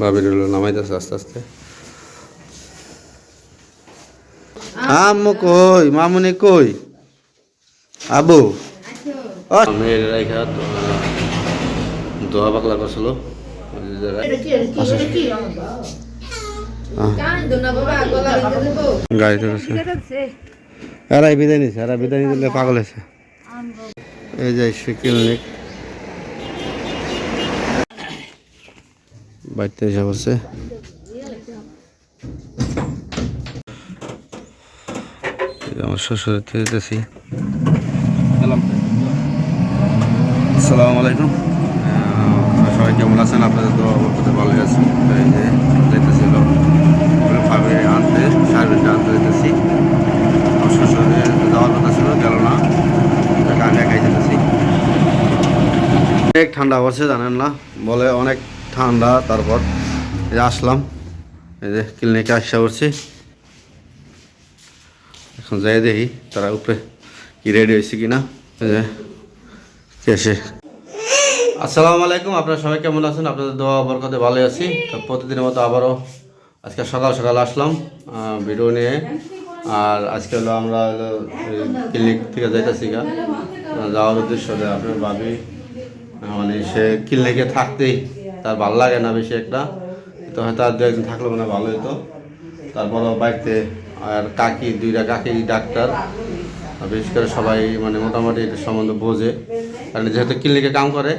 বাবির নামাইতেছে আস্তে আস্তে। আম্মু কই? মামুনি কই? আবু? ও মেয়ের রাইখা দোয়া পাকলা করছিল। এরাই বিদায় নিছে এরা বিদায় নিয়ে পাগল হয়েছে। এই যে সে ক্লিনিক বাড়িতে এসে বসে। আমার শ্বশুরের থেকে যেতেছি। আসসালামু আলাইকুম সবাই কেমন আছেন? আপনাদের তো করতে ভালো আছে যেতেছিল ভাবে আনতে সার্ভিসটা আনতে যেতেছি। আমার শ্বশুরের যাওয়ার কথা ছিল, গেল না। আমি একাই যেতেছি। অনেক ঠান্ডা পড়ছে, জানেন না। বলে অনেক ঠান্ডা, তারপর আসলাম, এই যে ক্লিনিকে আসা করছি। এখন যাই দেখি তারা উপরে কি রেডি হয়েছে কিনা। কেসে আসসালামু আলাইকুম, আপনারা সবাই কেমন আছেন? আপনাদের দোয়া বরকতে ভালো আছি। তো প্রতিদিনের মতো আবারও আজকে সকাল সকাল আসলাম ভিডিও নিয়ে। আর আজকে হলো আমরা ক্লিনিক থেকে যাইতেছি গা। যাওয়ার উদ্দেশ্য আপনার ভাবি মানে সে ক্লিনিকে থাকতেই তার ভালো লাগে না বেশি একটা। তো হয়তো আর দু একদিন থাকলে মানে ভালো হতো তারপরও বাড়িতে আর কাকি, দুইটা কাকি, ডাক্তার। বিশেষ করে সবাই মানে মোটামুটি এটা সম্বন্ধে বোঝে। কারণ যেহেতু ক্লিনিকে কাম করে,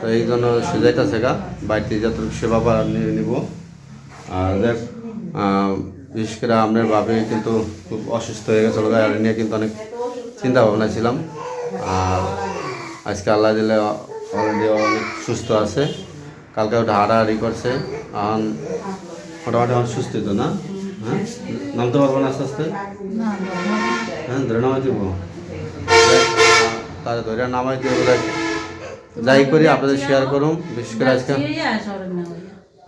তো এই জন্য সে যাইতেছে গা। বাড়িতে যতটুকু সেবা নিয়ে নিব। আর দেখ বিশেষ করে আপনার বাপে কিন্তু খুব অসুস্থ হয়ে গেছিল আর নিয়ে কিন্তু অনেক চিন্তা ভাবনা ছিলাম। আর আজকে আল্লাহ দিলে অলরেডি অনেক সুস্থ আছে। কালকে ওটা হাঁটাহাঁড়ি করছে এখন মোটামুটি অনেক সুস্থ তো না? হ্যাঁ? নামতে পারব না আস্তে আস্তে? হ্যাঁ ধরে নামাই দিব। তার ধরে নামাই দিয়ে বলে যাই করি আপনাদের শেয়ার করুন। বিশেষ করে আজকে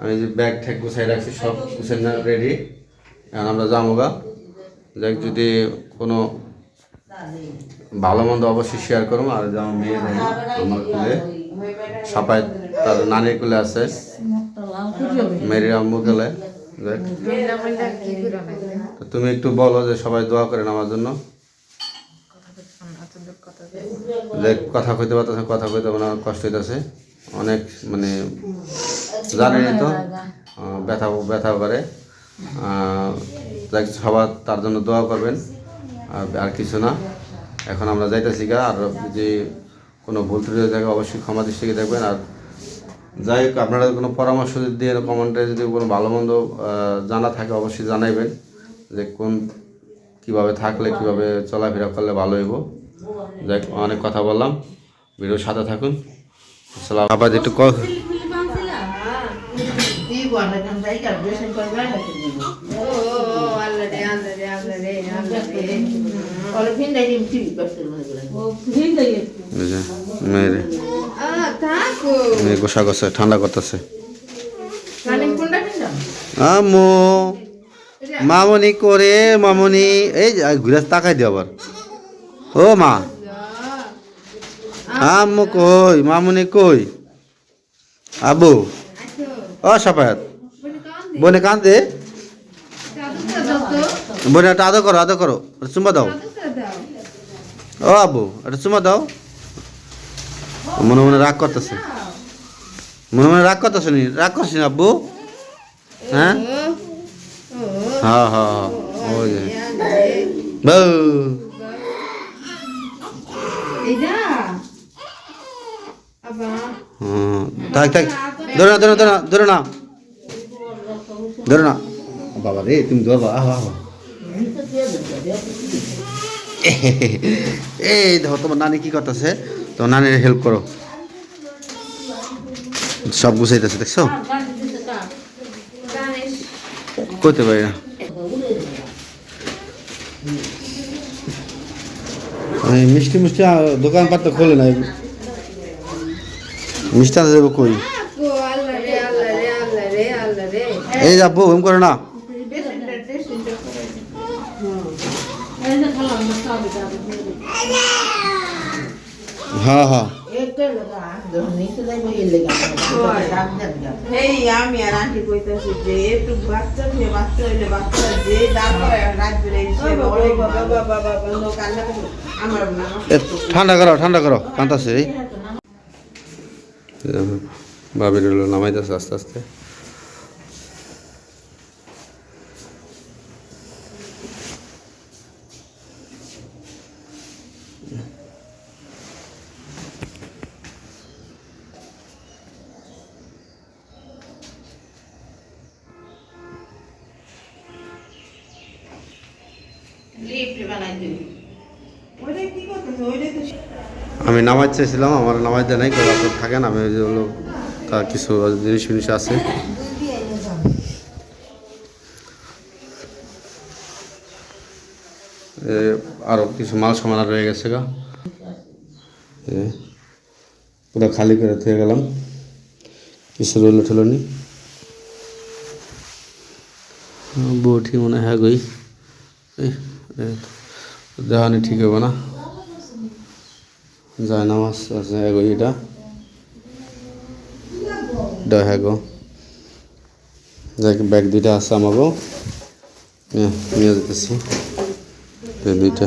আমি যে ব্যাগ ঠ্যাগ গুছাই রাখছি সব গুছাই না রেডি এখন আমরা যাব গা। যাই যদি কোনো ভালো মন্দ অবশ্যই শেয়ার করুন আর যেমন মেয়ে আমার কুলে। সাপাই তার নানির কুলে আছে। গেলে তো তুমি একটু বলো যে সবাই দোয়া করেন আমার জন্য। যে কথা কইতে পারতেছে, কথা কইতে অনেক কষ্ট হইতেছে। অনেক মানে জানেনই তো ব্যথা ব্যথা করে। সবার তার জন্য দোয়া করবেন। আর কিছু না। এখন আমরা যাইতেছি গা, আর যদি কোনো ভুল ত্রুটি থাকে, অবশ্যই ক্ষমা দৃষ্টিকে দেখবেন। আর যাই হোক আপনারা কোনো পরামর্শ যদি দিয়ে কমেন্টে যদি কোনো ভালো মন্দ জানা থাকে অবশ্যই জানাইবেন যে কোন কীভাবে থাকলে কীভাবে চলাফেরা করলে ভালো হইব। যাই অনেক কথা বললাম। ভিডিও সাথে থাকুন। আসসালাম আবার একটু মেয়েরে মেয়ে গোসা গোসা ঠান্ডা করতেছে। আমো মামনি করে মামনি এই যে, ঘুরে তাকাই দিও আবার। ও মা। আম্মু কই মামনি কই? আবু। ও সাপায়াত বনে কান্দে? বনে একটা আদর করো আদর করো চুম্বা দাও। ও আবু একটা চুম্বা দাও। মনে মনে রাগ করতেছে। মনে মনে রাগ করতেছে নি? রাগ করছিস আব্বু? হ্যাঁ? হ্যাঁ হ্যাঁ হ্যাঁ। ওই যে। বউ। হুম, থাক থাক। ধরে না ধরে না ধরে না ধরে না। ধরে না। বাবা রে তুমি ধরবা আহ আহ। এই দেখো তোমার নানি কি করতেছে? তোমার নানির হেল্প করো। সব গুছাইতেছে দেখছ? করতে পারি না। মিষ্টি মিষ্টি দোকানপাট তো খোলে না মিষ্টি আনতে দেবো কই? এই যাব এম করে না। হ্যাঁ হ্যাঁ। এই আমি আর আন্টি কইতাছি যে একটু বাচ্চা দিয়ে বাচ্চা হইলে বাচ্চা যে তারপরে রাত বেড়ে কান্না করে আমার না এ, ঠান্ডা করো ঠান্ডা করো কান্তাছে বাবির নামাইতেছে আস্তে আস্তে ওইটা কি করতেছে ওইটাই তো আমি নামাজ চেয়েছিলাম আমার নামাজ দেয় নাই কেউ আপনার থাকেন, আমি ওই যে হলো তার কিছু জিনিস ফিনিস আছে। আরও কিছু মাল সামান রয়ে গেছে গা। পুরো খালি করে থুয়ে গেলাম। কিছু রইল ঠেলো নি। বউটি মনে হয় গই। দেওয়ানি ঠিক হবে না। যায় নামাজ আছে এগো এটা। দেখ এগো দেখ ব্যাগ দুইটা আছে আমাকেও নিয়ে যেতেছি এই দুইটা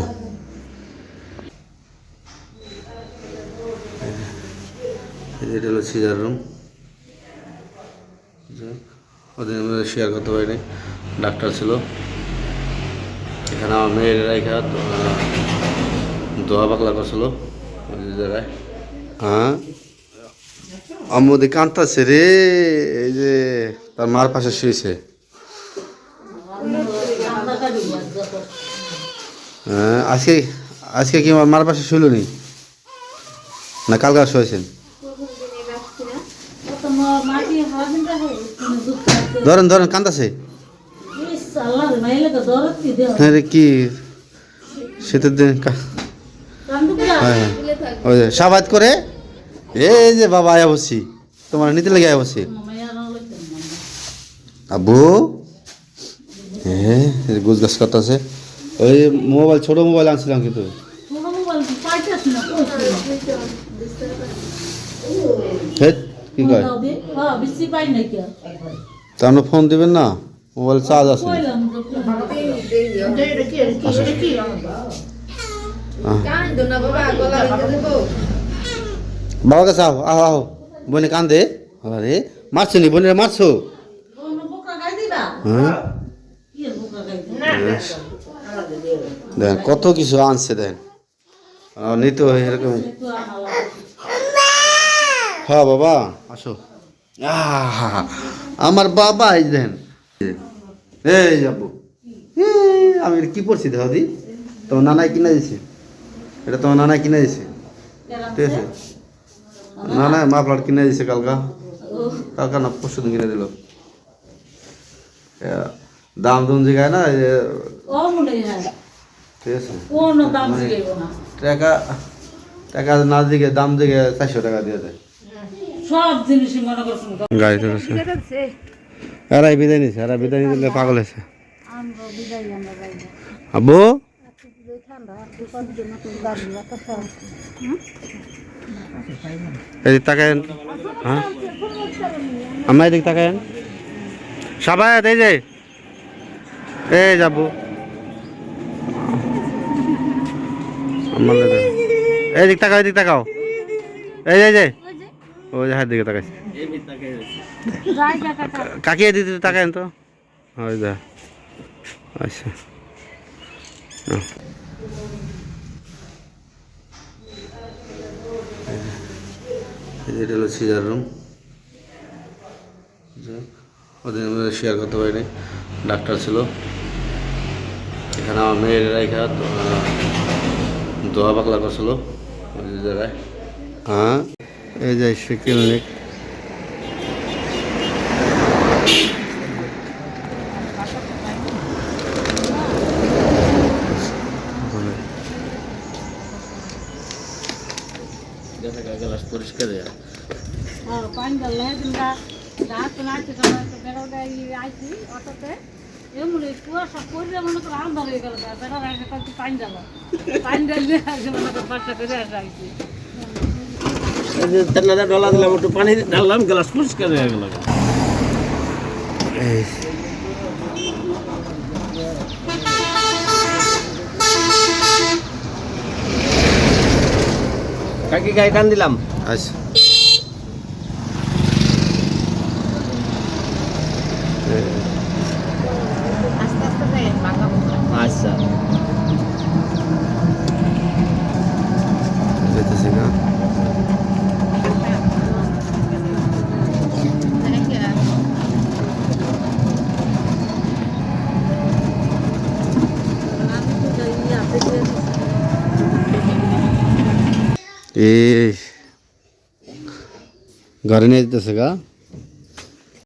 এটা হলো সিজার রুম ওদের মধ্যে শেয়ার করতে পারিনি। ডাক্তার ছিল। এখানে আমার মেয়ের রেখা দোয়া পাকলা করছিল। ওই জায়গায়। হ্যাঁ? আমাদের কান্তাছে রে এই যে তার মার পাশে শুয়েছে হ্যাঁ আজকে আজকে কি মার পাশে শুইল নি? না কালকে শুয়েছেন? ধরেন ধরেন, কান্দাছে। হ্যাঁ রে, কি? শীতের দিন হ্যাঁ হ্যাঁ। ওই যে সাবাত করে, এই যে বাবা, আয়া বসছি। তোমার নিতে লেগে আয়া বসছি। আব্বু? হ্যাঁ গুছ গাছ করতেছে ওই মোবাইল ছোট মোবাইল আনছিলাম কিন্তু। কি কয়? তা আপনি ফোন দিবেন না? মোবাইল চার্জ আছে বাবা কাছে আহ আহ আহ। বোনে কান্দে? আরে মারছো নি? বোনের মারছো? হ্যাঁ। দেন, কত কিছু আনছে দেন? নিতে হয় এরকম। হ্যাঁ বাবা, আসো। আমার বাবা, এই দেন। এই যাব আমি কি পড়ছি দাদি তোমার নানাই কিনে দিছে। এটা তোমার নানাই কিনে দিছে। ঠিক আছে? নানা মাফলার কিনে দিছে কালকা। কালকা না পরশু দিন কিনে দিল। দাম দুম জিগায় না ঠিক আছে। টাকা টাকা না দিকে দাম দিকে চারশো টাকা দিয়ে দেয় সব জিনিসই মনে করছেন গাড়ি চলেছে এরাই বিদায় নিছে এরা বিদায় নিলে পাগল হয়েছে। আব্বু? এদিক তাকায়েন। হ্যাঁ? আমরা এদিক তাকায়েন। সবাই এই যে। এই যাব আমার লেগে। এদিক তাকাও এদিক তাকাও। এই যে এই যে। হাত দিকে তাকাইছে। কাকি এদিকে তাকায়েন তো? ওই যা। আচ্ছা। এটা হলো সিজার রুম ওদের মধ্যে শেয়ার করতে পারিনি। ডাক্তার ছিল। এখানে আমার মেয়ের রেখা দোয়া পাকলা করছিল ওই যে জায়গায়। হ্যাঁ। এই যে সে ক্লিনিক পরিষ্কার পানি নাচতে কামাইতে বেড়াটা আইছি অটোতে। এমনি কুয়াশা পড়লে মনে করো আন্ধার হয়ে গেল বেড়া রাখে কত পানি ডাল পানি মনে করো করে আসে দিলাম একটু পানি ঢাললাম গ্লাস পরিষ্কার হয়ে গেল। এই। কাকি গায়ে টান দিলাম? আচ্ছা আস্তে আস্তে দেয় মাথা আচ্ছা যেতেছি না এই ঘরে নিয়ে যেতেছে গা।